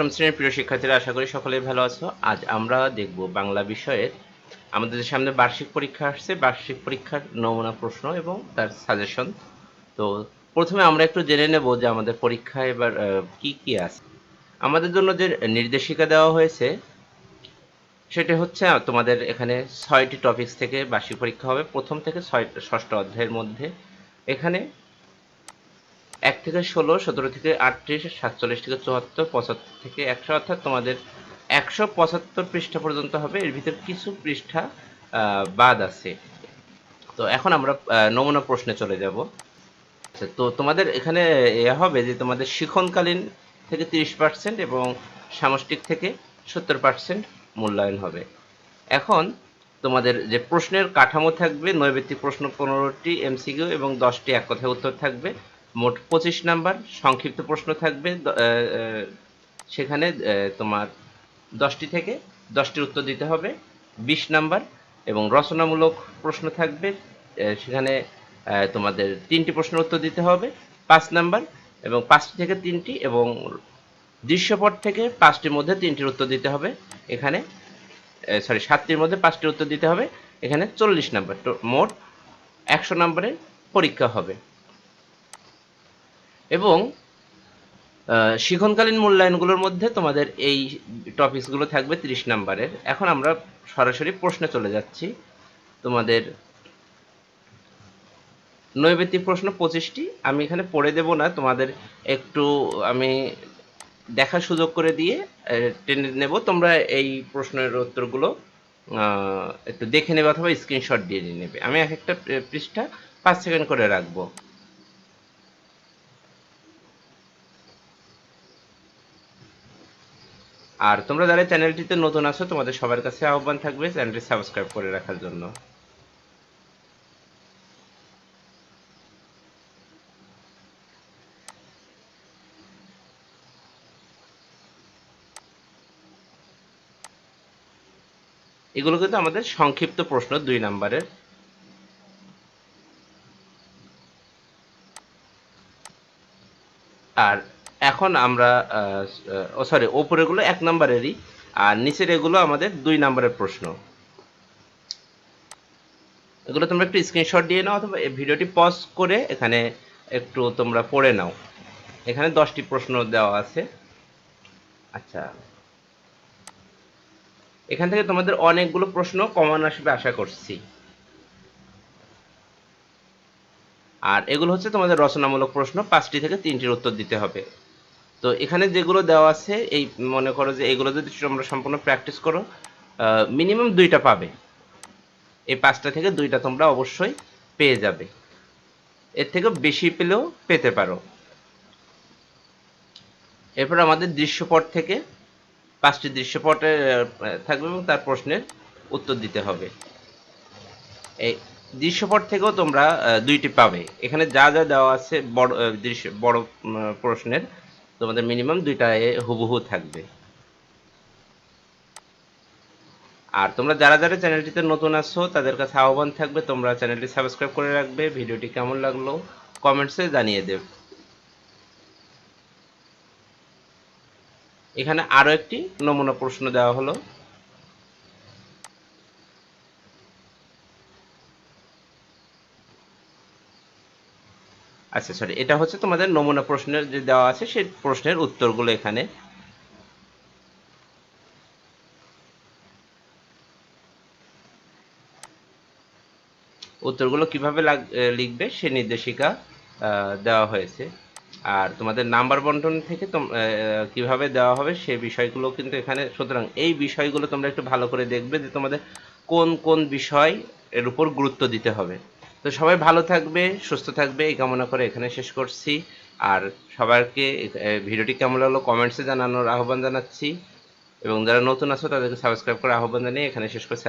অষ্টম শ্রেণির প্রিয় শিক্ষার্থীরা, আশা করি সকলেই ভালো আছো। আজ আমরা দেখব বাংলা বিষয়ের। আমাদের সামনে বার্ষিক পরীক্ষা আসছে, বার্ষিক পরীক্ষার নমুনা প্রশ্ন এবং তার সাজেশন তো প্রথমে আমরা একটু জেনে নেব যে আমাদের পরীক্ষা এবার কি কি আছে। আমাদের জন্য যে নির্দেশিকা দেওয়া হয়েছে, সেটা হচ্ছে তোমাদের এখানে ছয়টি টপিকস থেকে বার্ষিক পরীক্ষা হবে। প্রথম থেকে ছয়, ষষ্ঠ অধ্যায়ের মধ্যে। এখানে এক থেকে ষোলো সতেরো থেকে আটত্রিশ সাতচল্লিশ থেকে চুয়াত্তর পঁচাত্তর থেকে একশো অর্থাৎ তোমাদের একশো পঁচাত্তর পৃষ্ঠা পর্যন্ত হবে। এর ভিতর কিছু পৃষ্ঠা বাদ আছে। তো এখন আমরা নমুনা প্রশ্নে চলে যাব। আচ্ছা, তো তোমাদের এখানে এ হবে যে তোমাদের শিখনকালীন থেকে তিরিশ পার্সেন্ট এবং সামষ্টিক থেকে সত্তর পার্সেন্ট মূল্যায়ন হবে। এখন তোমাদের যে প্রশ্নের কাঠামো থাকবে নৈবেত্তিক প্রশ্ন পনেরোটি এমসিকিউ এবং দশটি এক কথায় উত্তর থাকবে। মোট পঁচিশ নাম্বার, সংক্ষিপ্ত প্রশ্ন থাকবে সেখানে তোমার দশটি থেকে দশটির উত্তর দিতে হবে, বিশ নাম্বার এবং রচনামূলক প্রশ্ন থাকবে সেখানে তোমাদের তিনটি প্রশ্নের উত্তর দিতে হবে, পাঁচ নাম্বার এবং পাঁচটি থেকে তিনটি এবং দৃশ্যপট থেকে পাঁচটির মধ্যে তিনটির উত্তর দিতে হবে, এখানে সরি সাতটির মধ্যে পাঁচটির উত্তর দিতে হবে, এখানে চল্লিশ নাম্বার মোট একশো নম্বরের পরীক্ষা হবে। এবং শিখনকালীন মূল্যায়নগুলোর মধ্যে তোমাদের এই টপিকসগুলো থাকবে তিরিশ নাম্বারের। এখন আমরা সরাসরি প্রশ্নে চলে যাচ্ছি। তোমাদের নৈবেত্তিক প্রশ্ন পঁচিশটি। আমি এখানে পড়ে দেব না, তোমাদের একটু আমি দেখার সুযোগ করে দিয়ে টেনে নেব। তোমরা এই প্রশ্নের উত্তরগুলো একটু দেখে নেবে অথবা স্ক্রিনশট দিয়ে নেবে। আমি এক একটা পৃষ্ঠা পাঁচ সেকেন্ড করে রাখব। আর তোমরা যারা চ্যানেলটিতে নতুন আছো, তোমাদের সবার কাছে আহ্বান থাকবে চ্যানেলটি সাবস্ক্রাইব করে রাখার জন্য। এগুলো কিন্তু আমাদের সংক্ষিপ্ত প্রশ্ন দুই নাম্বারের। আর এখন আমরা ও সরি ওপরেগুলো এক নম্বরেরই, আর নিচের এগুলো আমাদের দুই নম্বরের প্রশ্ন। এগুলো তোমরা একটু স্ক্রিনশট দিয়ে নাও অথবা ভিডিওটি পজ করে এখানে একটু তোমরা পড়ে নাও। এখানে দশটি প্রশ্ন দেওয়া আছে। আচ্ছা। এখান থেকে তোমাদের অনেকগুলো প্রশ্ন কমন আসবে আশা করছি। আর এগুলো হচ্ছে তোমাদের রচনামূলক প্রশ্ন, পাঁচটি থেকে তিনটির উত্তর দিতে হবে। তো এখানে যেগুলো দেওয়া আছে, এই মনে করো যে এগুলো যদি তোমরা সম্পূর্ণ প্র্যাকটিস করো মিনিমাম দুইটা পাবে। এই পাঁচটা থেকে দুইটা তোমরা অবশ্যই পেয়ে যাবে। এর থেকে বেশি পেলেও পেতে পারো। এরপর আমাদের দৃশ্যপট থেকে পাঁচটি দৃশ্যপটে থাকবে এবং তার প্রশ্নের উত্তর দিতে হবে। এই দৃশ্যপট থেকেও তোমরা দুইটি পাবে। এখানে যা যা দেওয়া আছে, বড় দৃশ্য, বড় প্রশ্নের তোমাদের মিনিমাম দুইটা হুবহু থাকবে। আর তোমরা যারা যারা চ্যানেলটিতে নতুন আসছো তাদের কাছে আহ্বান থাকবে, তোমরা চ্যানেলটি সাবস্ক্রাইব করে রাখবে। ভিডিওটি কেমন লাগল কমেন্টসে জানিয়ে দেব। এখানে আরও একটি নমুনা প্রশ্ন দেওয়া হলো। আচ্ছা সরি এটা হচ্ছে তোমাদের নমুনা প্রশ্নের যে দেওয়া আছে, সেই প্রশ্নের উত্তরগুলো এখানে। উত্তরগুলো কীভাবে লিখবে সে নির্দেশিকা দেওয়া হয়েছে। আর তোমাদের নাম্বার বন্টন থেকে কীভাবে দেওয়া হবে সে বিষয়গুলো কিন্তু এখানে, সুতরাং এই বিষয়গুলো তোমরা একটু ভালো করে দেখবে যে তোমাদের কোন কোন বিষয় এর উপর গুরুত্ব দিতে হবে। তো সবাই ভালো থাকবে, সুস্থ থাকবে, এই কামনা করে এখানে শেষ করছি। আর সবাইকে ভিডিওটি কেমন লাগল কমেন্টসে জানানোর আহ্বান জানাচ্ছি। এবং যারা নতুন আছো তাদেরকে সাবস্ক্রাইব করে আহ্বান জানিয়ে এখানে শেষ করছি।